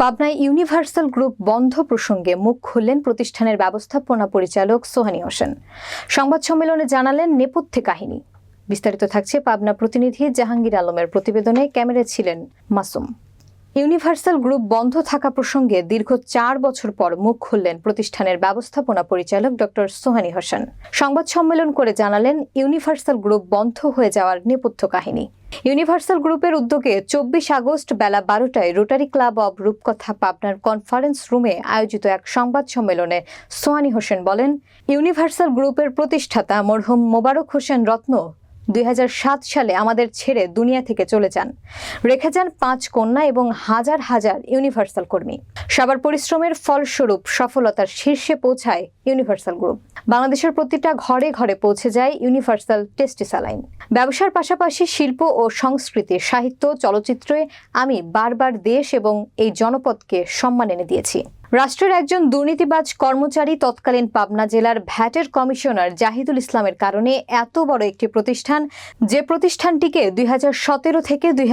পাবনায় universal group বন্ধ প্রসঙ্গে মুখ খুললেন প্রতিষ্ঠানের ব্যবস্থাপনা পরিচালক সোহানি হোসেন। সংবাদ সম্মেলনে জানালেন নেপথ্যে কাহিনী। বিস্তারিত থাকছে পাবনা প্রতিনিধি জাহাঙ্গীর আলমের প্রতিবেদনে ক্যামেরায় ছিলেন মাসুম। ইউনিভার্সাল গ্রুপ বন্ধ থাকা প্রসঙ্গে দীর্ঘ চার বছর পর মুখ খুললেন প্রতিষ্ঠানের ব্যবস্থাপনা পরিচালক ডক্টর সোহানি হোসেন। সংবাদ সম্মেলন করে জানালেন, ইউনিভার্সাল গ্রুপ বন্ধ হয়ে যাওয়ার নেপথ্য কাহিনী। ইউনিভার্সাল গ্রুপের উদ্যোগে চব্বিশ আগস্ট বেলা বারোটায় রোটারি ক্লাব অব রূপকথা পাবনার কনফারেন্স রুমে আয়োজিত এক সংবাদ সম্মেলনে সোয়ানি হোসেন বলেন, ইউনিভার্সাল গ্রুপের প্রতিষ্ঠাতা মরহুম মোবারক হোসেন রত্ন দুই হাজার সাত সালে আমাদের ছেড়ে দুনিয়া থেকে চলে যান। রেখে যান পাঁচ কন্যা এবং হাজার হাজার ইউনিভার্সাল কর্মী। সবার পরিশ্রমের ফলস্বরূপ সফলতার শীর্ষে পৌঁছায় ইউনিভার্সাল গ্রুপ। বাংলাদেশের প্রতিটা ঘরে ঘরে পৌঁছে যায় ইউনিভার্সাল টেস্টিসালাইন। ব্যবসার পাশাপাশি শিল্প ও সংস্কৃতি, সাহিত্য চলচ্চিত্রে আমি বারবার দেশ এবং এই জনপদকে সম্মান এনে দিয়েছি। রাষ্ট্রের একজন দুর্নীতিবাজ কর্মচারী তৎকালীন পাবনা জেলার ভ্যাটের কমিশনার জাহিদুল ইসলামের কারণে এত বড় একটি প্রতিষ্ঠান, যে প্রতিষ্ঠানটিকে দুই হাজার সতেরো থেকে দুই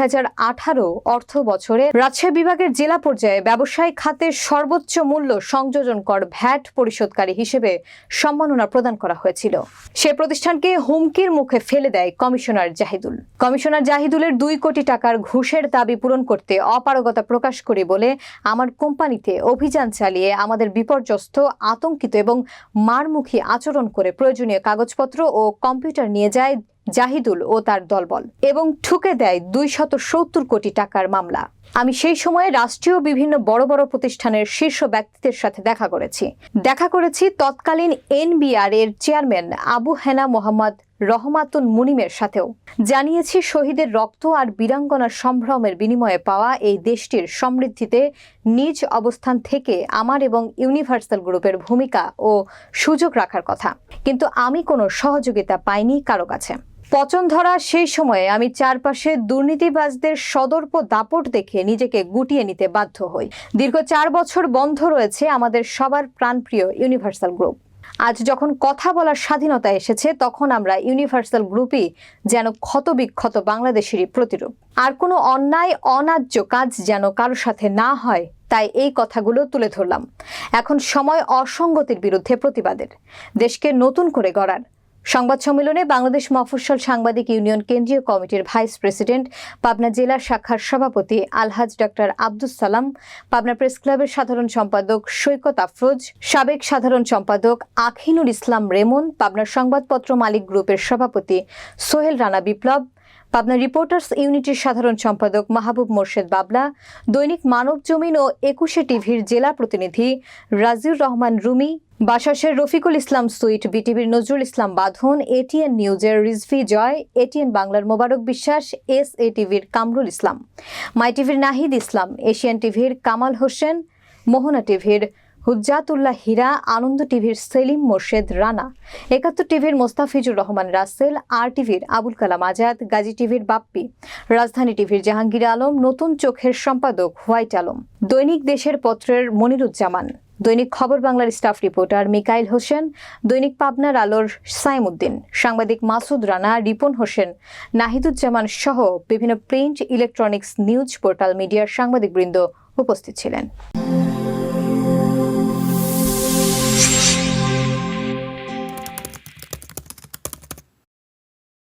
অর্থ বছরে রাজশাহী বিভাগের জেলা পর্যায়ে ব্যবসায়িক খাতে সর্বোচ্চ মূল্য সংযোজন কর ভ্যাট পরিশোধকারী হিসেবে সম্মাননা প্রদান করা হয়েছিল। সে প্রতিষ্ঠানকে হুমকির মুখে ফেলে দেয় কমিশনার জাহিদুল। কমিশনার জাহিদুলের দুই কোটি টাকার ঘুষের দাবি পূরণ করতে অপারগতা প্রকাশ করে বলে আমার কোম্পানিতে অভিযান চালিয়ে আমাদের বিপর্যস্ত আতঙ্কিত এবং মারমুখী আচরণ করে প্রয়োজনীয় কাগজপত্র ও কম্পিউটার নিয়ে যায় জাহিদুল ও তার দলবল এবং ঠুকে দেয় দুই শত সত্তর কোটি টাকার মামলা। আমি সেই সময়ে রাষ্ট্রীয় বিভিন্ন বড় বড় প্রতিষ্ঠানের শীর্ষ ব্যক্তিদের সাথে দেখা করেছি। দেখা করেছি তৎকালীন এনবিআর এর চেয়ারম্যান আবু হেনা মোহাম্মদ রহমাতুল মুনিমের সাথেও। জানিয়েছি শহীদের রক্ত আর বীরাঙ্গনার সম্ভ্রমের বিনিময়ে পাওয়া এই দেশটির সমৃদ্ধিতে নিজ অবস্থান থেকে আমার এবং ইউনিভার্সাল গ্রুপের ভূমিকা ও সুযোগ রাখার কথা। কিন্তু আমি কোনো সহযোগিতা পাইনি কারও কাছে। পচন ধরা সেই সময়ে আমি চারপাশে দুর্নীতিবাজদের সদর্প দাপট দেখে নিজেকে গুটিয়ে নিতে বাধ্য হই। দীর্ঘ চার বছর বন্ধ রয়েছে আমাদের সবার প্রাণপ্রিয় ইউনিভার্সাল গ্রুপ। আজ যখন কথা বলার স্বাধীনতা এসেছে, তখন আমরা ইউনিভার্সাল গ্রুপই যেন ক্ষতবিক্ষত বাংলাদেশেরই প্রতিরূপ। আর কোনো অন্যায় অন্যায্য কাজ যেন কারোর সাথে না হয়, তাই এই কথাগুলো তুলে ধরলাম। এখন সময় অসঙ্গতির বিরুদ্ধে প্রতিবাদের। দেশকে নতুন করে গড়ার সংবাদ সম্মেলনে বাংলাদেশ মফস্বল সাংবাদিক ইউনিয়ন কেন্দ্রীয় কমিটির ভাইস প্রেসিডেন্ট, পাবনা জেলা শাখার সভাপতি আলহাজ ডক্টর আব্দুস সালাম, পাবনা প্রেস ক্লাবের সাধারণ সম্পাদক সৈকত আফরোজ, সাবেক সাধারণ সম্পাদক আখিনুর ইসলাম রেমন, পাবনার সংবাদপত্র মালিক গ্রুপের সভাপতি সোহেল রানা বিপ্লব, পাবনা রিপোর্টার্স ইউনিটির সাধারণ সম্পাদক মাহবুব মোর্শেদ বাবলা, দৈনিক মানব জমিন ও একুশে টিভির জেলা প্রতিনিধি রাজিউর রহমান রুমি বাসাসের রফিকুল ইসলাম সুইট, বিটিভির নজরুল ইসলাম বাঁধন, এটিএন নিউজের রিজভি জয়, এটিএন বাংলার মোবারক বিশ্বাস এস এ টিভির কামরুল ইসলাম। মাই টিভির নাহিদ ইসলাম, এশিয়ান টিভির কামাল হোসেন, মোহনা টিভির হুজ্জাতুল্লাহ হীরা, আনন্দ টিভির সেলিম মোর্শেদ রানা, একাত্তর টিভির মোস্তাফিজুর রহমান রাসেল, আর টিভির আবুল কালাম আজাদ, গাজী টিভির বাপ্পি, রাজধানী টিভির জাহাঙ্গীর আলম, নতুন চোখের সম্পাদক হোয়াইট আলম। দৈনিক দেশের পত্রের মনিরুজ্জামান। দৈনিক খবর বাংলার স্টাফ রিপোর্টার মিকাইল হোসেন। দৈনিক পাবনার আলোর সাইমুদ্দিন। সাংবাদিক মাসুদ রানা, রিপন হোসেন, নাহিদুজ্জামান সহ বিভিন্ন প্রিন্ট, ইলেকট্রনিক্স, নিউজ পোর্টাল মিডিয়ার সাংবাদিকবৃন্দ উপস্থিত ছিলেন।